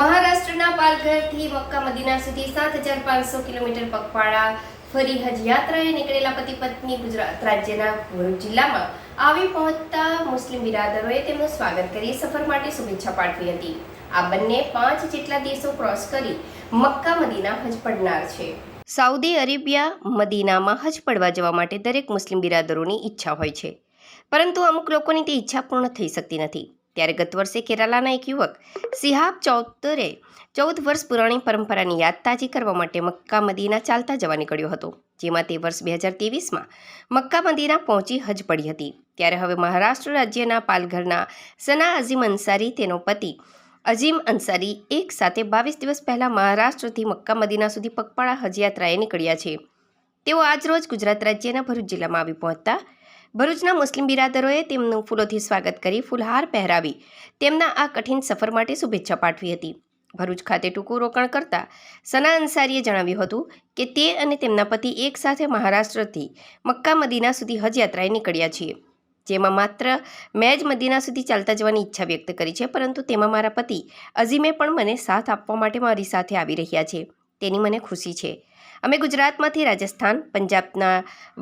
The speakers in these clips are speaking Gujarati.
મહારાષ્ટ્રના પાલઘરથી મક્કા મદીના સુધી સાત હજાર પાંચસો કિલોમીટર પગપાળા ફરી હજ યાત્રાએ નીકળેલા પતિ પત્ની ગુજરાત રાજ્યના ભરૂચ જિલ્લામાં આવી પહોંચતા મુસ્લિમ બિરાદરોએ તેમનું સ્વાગત કરી સફર માટે શુભેચ્છા પાઠવી હતી. આ બંને પાંચ જેટલા દેશો ક્રોસ કરી મક્કા મદીના હજ પડનાર છે. સાઉદી અરેબિયા મદીનામાં હજ પડવા જવા માટે દરેક મુસ્લિમ બિરાદરોની ઈચ્છા હોય છે. પરંતુ અમુક લોકોની તે ઈચ્છા પૂર્ણ થઈ શકતી નથી. ત્યારે ગત વર્ષે કેરાલાના એક યુવક સિહાબ ચૌધરે ચૌદ વર્ષ પુરાણી પરંપરાની યાદ તાજી કરવા માટે મક્કા મદીના ચાલતા જવા નીકળ્યો હતો, જેમાં તે વર્ષ બે હજાર ત્રેવીસમાં મક્કા મદીના પહોંચી હજ પડી હતી. ત્યારે હવે મહારાષ્ટ્ર રાજ્યના પાલઘરના સના અઝીમ અંસારી તેનો પતિ અઝીમ અંસારી એક સાથે બાવીસ દિવસ પહેલાં મહારાષ્ટ્રથી મક્કા મદીના સુધી પગપાળા હજયાત્રાએ નીકળ્યા છે. તેઓ આજરોજ ગુજરાત રાજ્યના ભરૂચ જિલ્લામાં આવી પહોંચતા ભરૂચના મુસ્લિમ બિરાદરોએ તેમનું ફૂલોથી સ્વાગત કરી ફૂલહાર પહેરાવી તેમના આ કઠિન સફર માટે શુભેચ્છા પાઠવી હતી. ભરૂચ ખાતે ટૂંકું રોકાણ કરતા સના અંસારીએ જણાવ્યું હતું કે તે અને તેમના પતિ એક સાથે મહારાષ્ટ્રથી મક્કા મદીના સુધી હજયાત્રાએ નીકળ્યા છીએ, જેમાં માત્ર મેં જ મદીના સુધી ચાલતા જવાની ઈચ્છા વ્યક્ત કરી છે, પરંતુ તેમાં મારા પતિ અઝીમે પણ મને સાથ આપવા માટે મારી સાથે આવી રહ્યા છે. તેની મને ખુશી છે. અમે ગુજરાતમાંથી રાજસ્થાન, પંજાબના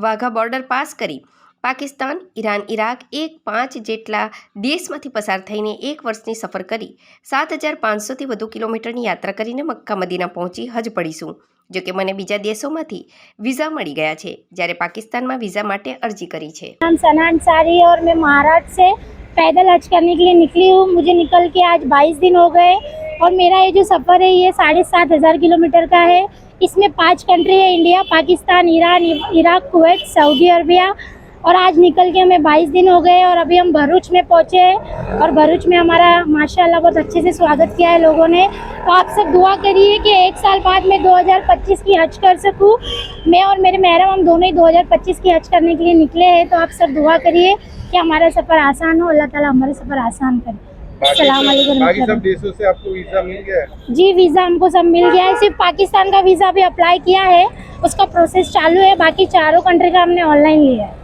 વાઘા બોર્ડર પાસ કરી પાકિસ્તાન ઈરાન ઇરાક એક પાંચ જેટલા દેશમાંથી પસાર થઈને એક વર્ષની સફર કરી સાત હજાર પાંચસોથી વધુ કિલોમીટરની યાત્રા કરીને મક્કા મદીના પહોંચી હજ પડીશું જો કે મને બીજા દેશોમાંથી વિઝા મળી ગયા છે જ્યારે પાકિસ્તાનમાં વિઝા માટે અરજી કરી છે नाम सना अंसारी है और मैं महाराष्ट्र से पैदल हज करने के लिए निकली हूँ मुझे निकल के आज 22 दिन हो गए और मेरा ये जो सफ़र है ये साढ़े सात हज़ार किलोमीटर का है इसमें पांच कंट्री है India Pakistan Iran Iraq Kuwait Saudi Arabia और आज निकल के हमें 22 दिन हो गए और अभी हम भरूच में पहुँचे हैं और भरूच में हमारा माशाल्लाह बहुत अच्छे से स्वागत किया है लोगों ने। तो आप सब दुआ करिए कि एक साल बाद मैं 2025 की हज कर सकूँ। मैं और मेरे महरम हम दोनों ही 2025 की हज करने के लिए निकले हैं। तो आप सब दुआ करिए कि हमारा सफ़र आसान हो। अल्लाह ताला हमारा सफ़र आसान करे। बाकी सब- देशों से आपको वीज़ा मिल गया है? जी वीज़ा हमको सब मिल गया है। सिर्फ़ पाकिस्तान का वीज़ा भी अप्लाई किया है। उसका प्रोसेस चालू है। बाकी चारों कंट्री का हमने ऑनलाइन लिया है।